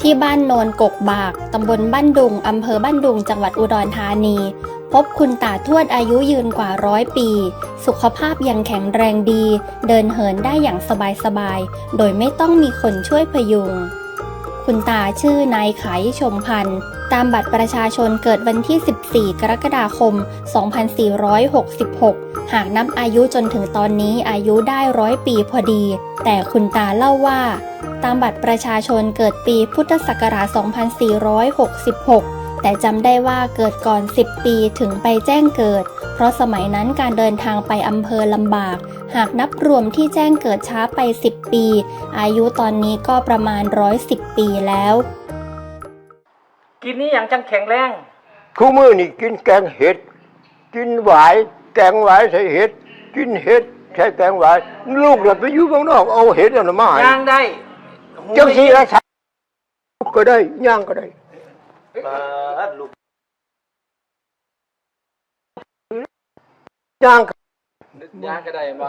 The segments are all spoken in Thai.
ที่บ้านโนนกกบาก ตำบลบ้านดุง อำเภอบ้านดุง จังหวัดอุดรธานี พบคุณตาทวดอายุยืนกว่าร้อยปี สุขภาพยังแข็งแรงดี เดินเหินได้อย่างสบายๆ โดยไม่ต้องมีคนช่วยพยุง คุณตาชื่อนายไขชมพันธ์ ตามบัตรประชาชนเกิดวันที่ 14 กรกฎาคม 2466 หากนับอายุจนถึงตอนนี้อายุได้ร้อยปีพอดี แต่คุณตาเล่าว่า ตามบัตรประชาชนเกิดปีพุทธศักราช 2466 แต่จำได้ว่าเกิดก่อน 10 ปีถึงไปแจ้งเกิด เพราะสมัยนั้นการเดินทางไปอำเภอลำบาก หากนับรวมที่แจ้งเกิดช้าไป 10 ปี อายุตอนนี้ก็ประมาณ 110 ปีแล้ว กินนี่อย่างจังแข็งแรง คู่มือนี่กินแกงเห็ด กินหวายแกงหวายใส่เห็ด กินเห็ดใช้แกงหวาย ลูกเราไปอยู่ข้างนอกเอาเห็ดเอามาให้ย่างได้หูจังสีละชาก็ได้ย่างก็ได้เปิดลูกย่างก็ย่างก็ได้บ่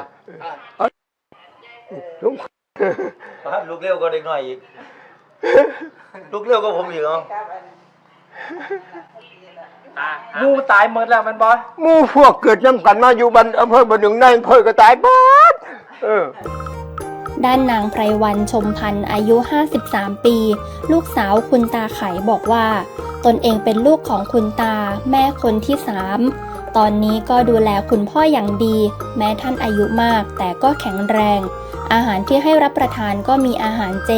ลุงลูกเร็วก็เด็กหน่อยอีก ลูกเร็วก็ผมอีกเนาะหมูตายหมดแล้วแมันบ่หมู่พวกเกิดน้ำกันมาอยู่บันอำเภอบันหนึ่งในอำเภอก็ตายบอดเออ ด้านนางไพรวันชมพันธ์อายุ 53 ปี ลูกสาวคุณตาไขบอกว่า ตนเองเป็นลูกของคุณตา แม่คนที่สาม ตอนนี้ก็ดูแลคุณพ่ออย่างดี แม้ท่านอายุมากแต่ก็แข็งแรง อาหารที่ให้รับประทานก็มีอาหารเจ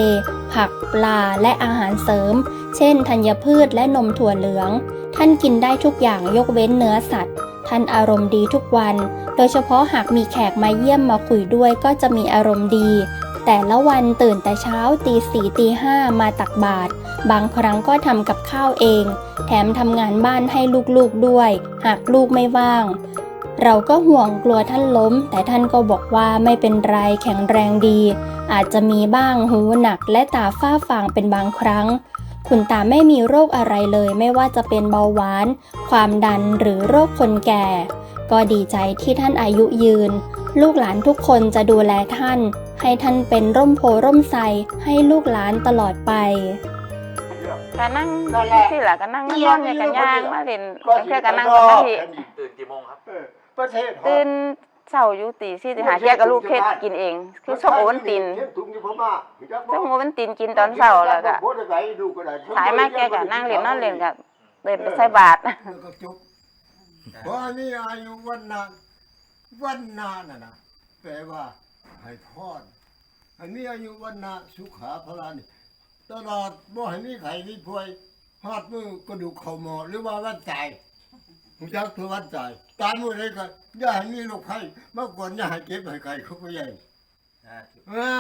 ผักปลาและอาหารเสริม เช่นธัญพืชและนมถั่วเหลือง ท่านกินได้ทุกอย่างยกเว้นเนื้อสัตว์ ท่านอารมณ์ดีทุกวัน โดยเฉพาะหากมีแขกมาเยี่ยมมาคุยด้วยก็จะมีอารมณ์ดี แต่ละวันตื่นแต่เช้าตีสี่ตีห้ามาตักบาตรบางครั้งก็ทำกับข้าวเอง แถมทำงานบ้านให้ลูกๆด้วย หากลูกไม่ว่าง เราก็ห่วงกลัวท่านล้ม แต่ท่านก็บอกว่าไม่เป็นไรแข็งแรงดี อาจจะมีบ้างหูหนักและตาฝ้าฟางเป็นบางครั้ง คุณตาไม่มีโรคอะไรเลย ไม่ว่าจะเป็นเบาหวาน ความดันหรือโรคคนแก่ ก็ดีใจที่ท่านอายุยืน ลูกหลานทุกคนจะดูแลท่าน ให้ท่านเป็นร่มโพร่มไทรให้ลูกหลานตลอดไปก็นั่งที่หละก็นั่งนอนเนี่ยกันย่างมาเล่นแค่ก็นั่งสมาธิตื่นกี่โมงครับประเทศตื่นเช้าอยู่ตีสี่ตีห้าเที่ยกับลูกเฮ็ดกินเอง คือส้มโอวันตินส้มโอวันตินกินตอนเช้าแล้วก็ขายมาแกก็นั่งเล่นนอนเล่นก็เดินไปใส่บาตรแล้วก็จบเพราะอันนี้อายุวันนานวันนานน่ะนะแปลว่า ให้พรอันนี้อายุวันนาสุขาพลานี่ตลอดบ่ให้มีไข่มีพวยฮอดมือกระดูกเข่าหมอหรือว่าวันตายผมจักถือวันตายตายมื้อใดก็อย่าให้มีโรคไข้มากกว่าอย่าให้เก็บให้ไข้เขาก็ใหญ่อ่า